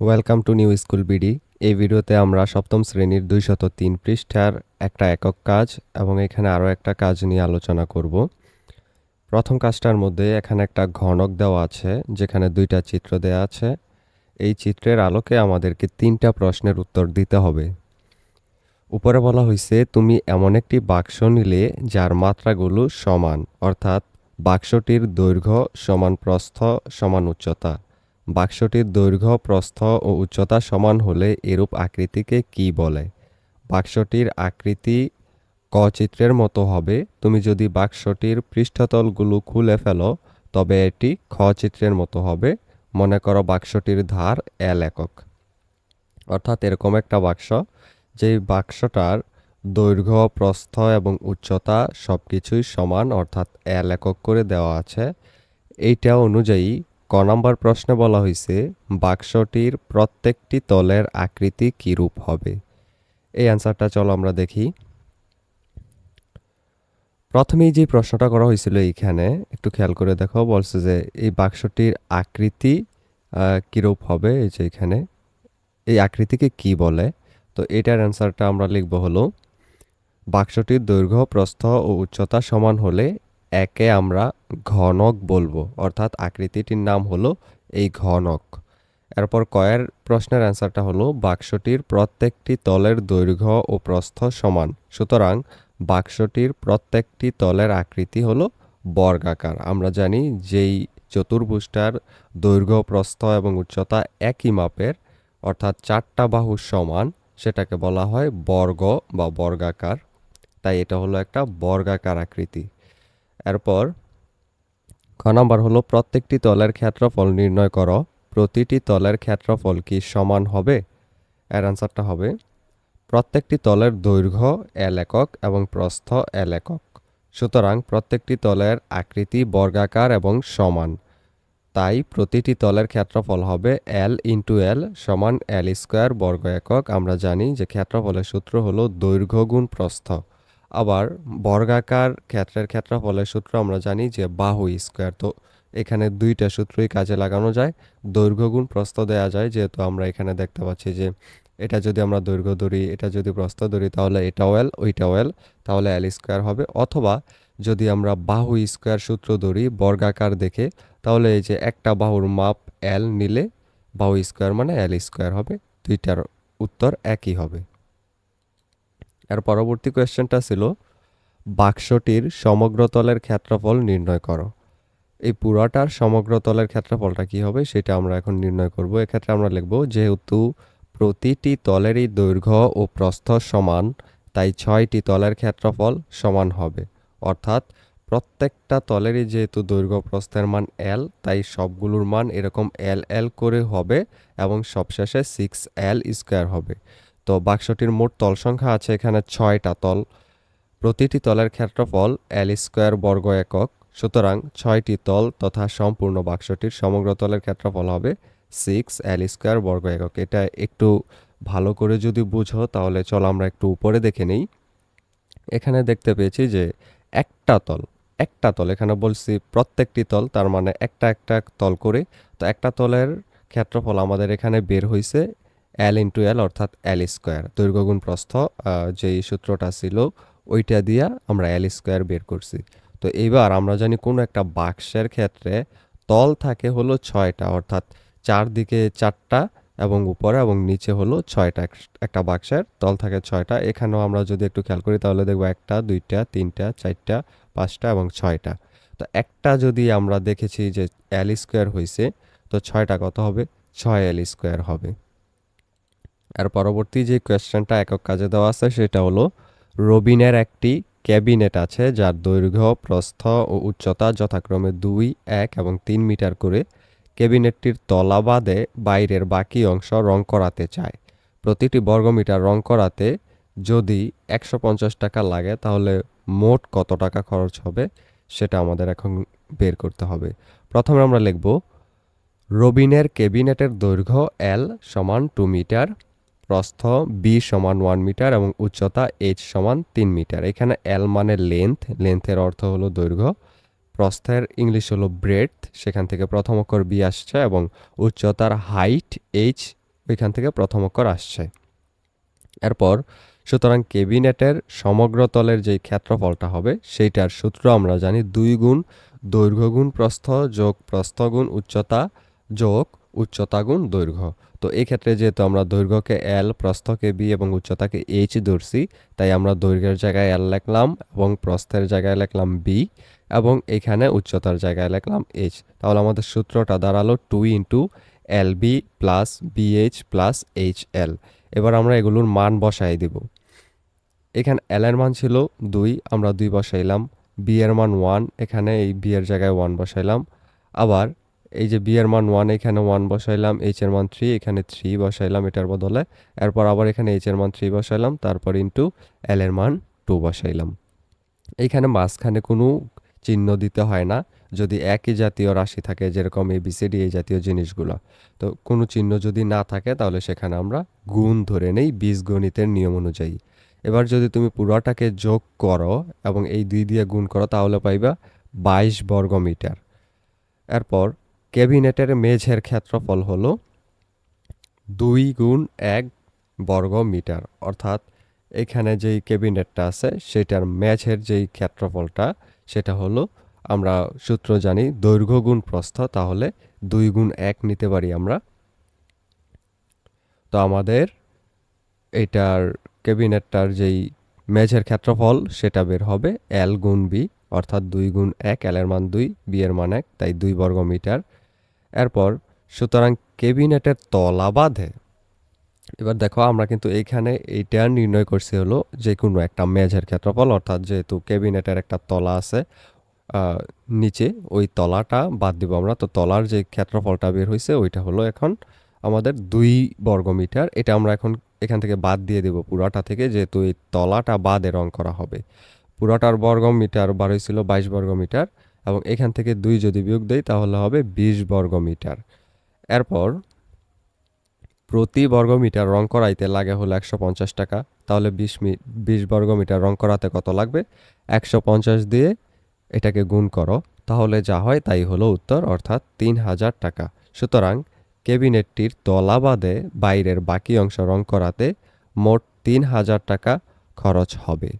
Welcome to new school BD এই ভিডিওতে আমরা সপ্তম শ্রেণির দুইশত তিন পৃষ্ঠার একটা একক কাজ এবং এখানে আরও একটা কাজ নিয়ে আলোচনা করব। প্রথম কাজটার মধ্যে এখানে একটা ঘনক দেওয়া আছে, যেখানে দুইটা চিত্র দেওয়া আছে। এই চিত্রের আলোকে আমাদেরকে তিনটা প্রশ্নের উত্তর দিতে হবে। উপরে বলা হয়েছে, তুমি এমন একটি বাক্স নিলে যার মাত্রাগুলো সমান, অর্থাৎ বাক্সটির দৈর্ঘ্য সমান প্রস্থ সমান উচ্চতা। বাক্সটির দৈর্ঘ্য, প্রস্থ ও উচ্চতা সমান হলে এরূপ আকৃতিকে কি বলে? বাক্সটির আকৃতি ক চিত্রের মতো হবে। তুমি যদি বাক্সটির পৃষ্ঠতলগুলো খুলে ফেলো, তবে এটি খ চিত্রের মতো হবে। মনে করো বাক্সটির ধার এল একক। অর্থাৎ এরকম একটা বাক্স, যেই বাক্সটার দৈর্ঘ্য, প্রস্থ এবং উচ্চতা সব কিছুই সমান, অর্থাৎ এল একক করে দেওয়া আছে। এইটা অনুযায়ী ক নম্বর প্রশ্নে বলা হয়েছে বাক্সটির প্রত্যেকটি তলের আকৃতি কীরূপ হবে? এই অ্যান্সারটা চলো আমরা দেখি। প্রথমেই যে প্রশ্নটা করা হয়েছিল এইখানে, একটু খেয়াল করে দেখো, বলছে যে এই বাক্সটির আকৃতি কিরূপ হবে? এই যে এখানে। এই আকৃতিকে কি বলে? তো এটার অ্যান্সারটা আমরা লিখব হলো, বাক্সটির দৈর্ঘ্য, প্রস্থ ও উচ্চতা সমান হলে একে আমরা ঘনক বলব, অর্থাৎ আকৃতিটির নাম হলো এই ঘনক। এরপর কয়ের প্রশ্নের অ্যান্সারটা হলো, বাক্সটির প্রত্যেকটি তলের দৈর্ঘ্য ও প্রস্থ সমান। সুতরাং বাক্সটির প্রত্যেকটি তলের আকৃতি হলো বর্গাকার। আমরা জানি যেই চতুর্ভুজটার দৈর্ঘ্য, প্রস্থ এবং উচ্চতা একই মাপের, অর্থাৎ চারটা বাহু সমান, সেটাকে বলা হয় বর্গ বা বর্গাকার। তাই এটা হলো একটা বর্গাকার আকৃতি। এরপর খ নাম্বার হলো, প্রত্যেকটি তলের ক্ষেত্রফল নির্ণয় করো। প্রতিটি তলের ক্ষেত্রফল কি সমান হবে? এর অ্যান্সারটা হবে, প্রত্যেকটি তলের দৈর্ঘ্য এল একক এবং প্রস্থ এল একক। সুতরাং প্রত্যেকটি তলের আকৃতি বর্গাকার এবং সমান। তাই প্রতিটি তলের ক্ষেত্রফল হবে এল ইন্টু এল সমান এল স্কোয়ার বর্গ একক। আমরা জানি যে ক্ষেত্রফলের সূত্র হলো দৈর্ঘ্য গুণ প্রস্থ। আবার বর্গাকার ক্ষেত্রের ক্ষেত্রফলের সূত্র আমরা জানি যে বাহু স্কোয়ার, তো এখানে দুইটা সূত্রই কাজে লাগানো যায়। দৈর্ঘ্য গুণ প্রস্থ দেওয়া যায়, যেহেতু আমরা এখানে দেখতে পাচ্ছি যে এটা যদি আমরা দৈর্ঘ্য ধরি, এটা যদি প্রস্থ ধরি, তাহলে এটাও এল ওইটাও এল তাহলে এল স্কোয়ার হবে। অথবা যদি আমরা বাহু স্কোয়ার সূত্র ধরি, বর্গাকার দেখে, তাহলে এই যে একটা বাহুর মাপ এল নিলে বাহু স্কোয়ার মানে এল স্কোয়ার হবে। দুইটার উত্তর একই হবে। এর পরবর্তী কোয়েশ্চেনটা ছিল, বাক্সটির সমগ্র তলের ক্ষেত্রফল নির্ণয় করো। এই পুরাটার সমগ্র তলের ক্ষেত্রফলটা কি হবে সেটা আমরা এখন নির্ণয় করব। এক্ষেত্রে আমরা লিখব, যেহেতু প্রতিটি তলেরই দৈর্ঘ্য ও প্রস্থ সমান, তাই ছয়টি তলের ক্ষেত্রফল সমান হবে। অর্থাৎ প্রত্যেকটা তলেরই যেহেতু দৈর্ঘ্য প্রস্থের মান এল তাই সবগুলোর মান এরকম এল এল করে হবে এবং সবশেষে সিক্স এল স্কোয়ার হবে। তো বাক্সটির মোট তল সংখ্যা আছে এখানে ছয়টা তল। প্রতিটি তলের ক্ষেত্রফল এল স্কোয়ার বর্গ একক। সুতরাং ছয়টি তল তথা সম্পূর্ণ বাক্সটির সমগ্র তলের ক্ষেত্রফল হবে সিক্স এল স্কোয়ার বর্গ একক। এটা একটু ভালো করে যদি বুঝো, তাহলে চলো আমরা একটু উপরে দেখে নেই। এখানে দেখতে পেয়েছি যে একটা তল একটা তল, এখানে বলছি প্রত্যেকটি তল, তার মানে একটা একটা তল করে। তো একটা তলের ক্ষেত্রফল আমাদের এখানে বের হয়েছে এল ইন্টু এল অর্থাৎ এল স্কোয়ার দৈর্ঘ্যগুণ প্রস্থ যেই সূত্রটা ছিল, ওইটা দিয়া আমরা এল স্কোয়ার বের করছি। তো এইবার আমরা জানি কোনো একটা বাক্সের ক্ষেত্রে তল থাকে হলো ছয়টা, অর্থাৎ চারদিকে চারটা এবং উপরে এবং নিচে হলো ছয়টা। একটা বাক্সের তল থাকে ছয়টা, এখানেও আমরা যদি একটু খেয়াল করি তাহলে দেখব একটা, দুইটা, তিনটা, চারটা, পাঁচটা এবং ছয়টা। তো একটা যদি আমরা দেখেছি যে এল স্কোয়ার হয়েছে তো ছয়টা কত হবে? ছয় এল স্কোয়ার হবে। আর পরবর্তী যে কোয়েশ্চেনটা একক কাজে দেওয়া আছে, সেটা হলো, রবিনের একটি ক্যাবিনেট আছে যার দৈর্ঘ্য, প্রস্থ ও উচ্চতা যথাক্রমে দুই, এক এবং তিন মিটার করে। ক্যাবিনেটটির তলা বাদে বাইরের বাকি অংশ রং করাতে চায়। প্রতিটি বর্গমিটার রং করাতে যদি একশো পঞ্চাশ টাকা লাগে, তাহলে মোট কত টাকা খরচ হবে, সেটা আমাদের এখন বের করতে হবে। প্রথমে আমরা লিখব, রবিনের ক্যাবিনেটের দৈর্ঘ্য এল সমান টু মিটার প্রস্থ বি সমান ওয়ান মিটার এবং উচ্চতা এইচ সমান তিন মিটার। এখানে এল মানে লেন্থ লেন্থের অর্থ হলো দৈর্ঘ্য। প্রস্থের ইংলিশ হলো ব্রেডথ সেখান থেকে প্রথম অক্ষর বি আসছে এবং উচ্চতার হাইট এইচ ওইখান থেকে প্রথম অক্ষর আসছে। এরপর, সুতরাং কেবিনেটের সমগ্র তলের যেই ক্ষেত্রফলটা হবে, সেইটার সূত্র আমরা জানি দুই গুণ দৈর্ঘ্য গুণ প্রস্থ যোগ প্রস্থ গুণ উচ্চতা যোগ উচ্চতা গুণ দৈর্ঘ্য। তো এই ক্ষেত্রে যেহেতু আমরা দৈর্ঘ্যকে এল প্রস্থকে বি এবং উচ্চতাকে এইচ ধরছি, তাই আমরা দৈর্ঘ্যের জায়গায় এল লিখলাম এবং প্রস্থের জায়গায় লিখলাম বি এবং এখানে উচ্চতার জায়গায় লিখলাম এইচ তাহলে আমাদের সূত্রটা দাঁড়াল two into L B plus BH plus H L এবার আমরা এগুলোর মান বসাই দিব। এখানে এল এর মান ছিল দুই, আমরা দুই বসাইলাম। বি এর মান ওয়ান এখানে এই বি এর জায়গায় ওয়ান বসাইলাম। আবার এই যে বি এর মান ওয়ান এখানে ওয়ান বসাইলাম এইচ এর মান থ্রি এখানে থ্রি বসাইলাম এটার বদলে। এরপর আবার এখানে এইচ এর মান থ্রি বসাইলাম, তারপর ইন্টু এল এর মান টু বসাইলাম। এইখানে মাঝখানে কোনো চিহ্ন দিতে হয় না, যদি একই জাতীয় রাশি থাকে, যেরকম এবিসিডি এই জাতীয় জিনিসগুলো। তো কোনো চিহ্ন যদি না থাকে, তাহলে সেখানে আমরা গুণ ধরে নেই, বীজগণিতের নিয়ম অনুযায়ী। এবার যদি তুমি পুরোটাকে যোগ করো এবং এই দুই দিয়ে গুণ করো, তাহলে পাইবা বাইশ বর্গ মিটার এরপর ক্যাবিনেটের মেঝের ক্ষেত্রফল হল দুই গুণ এক বর্গ মিটার অর্থাৎ এখানে যেই ক্যাবিনেটটা আছে, সেটার মেঝের যেই ক্ষেত্রফলটা, সেটা হলো আমরা সূত্র জানি দৈর্ঘ্য গুণ প্রস্থ, তাহলে দুই গুণ এক নিতে পারি আমরা। তো আমাদের এটার ক্যাবিনেটটার যেই মেঝের ক্ষেত্রফল, সেটা বের হবে এল গুণ বি অর্থাৎ দুই গুণ এক এল এর মান দুই বি এর মান এক, তাই দুই বর্গ মিটার এরপর সুতরাং ক্যাবিনেটের তলা বাঁধে। এবার দেখো আমরা কিন্তু এইখানে এইটা নির্ণয় করছি হলো যে কোনো একটা মেঝের ক্ষেত্রফল, অর্থাৎ যেহেতু ক্যাবিনেটের একটা তলা আছে নিচে ওই তলাটা বাদ দিব আমরা। তো তলার যে ক্ষেত্রফলটা বের হয়েছে ওইটা হলো এখন আমাদের দুই বর্গ মিটার। এটা আমরা এখন এখান থেকে বাদ দিয়ে দেব পুরাটা থেকে, যেহেতু এই তলাটা বাদে রং করা হবে। পুরাটার বর্গ মিটার বার হয়েছিল বাইশ বর্গ মিটার। এবং এখান থেকে দুই যদি বিয়োগ দেই, তাহলে হবে বিশ বর্গ মিটার এরপর প্রতি বর্গ মিটার রং করাইতে লাগে হলো একশো পঞ্চাশ টাকা। তাহলে বিশ মি, বিশ বর্গ মিটার রং করাতে কত লাগবে? একশো পঞ্চাশ দিয়ে এটাকে গুণ করো। তাহলে যা হয় তাই হলো উত্তর, অর্থাৎ তিন হাজার টাকা। সুতরাং ক্যাবিনেটটির তলা বাদে বাইরের বাকি অংশ রং করাতে মোট তিন হাজার টাকা খরচ হবে।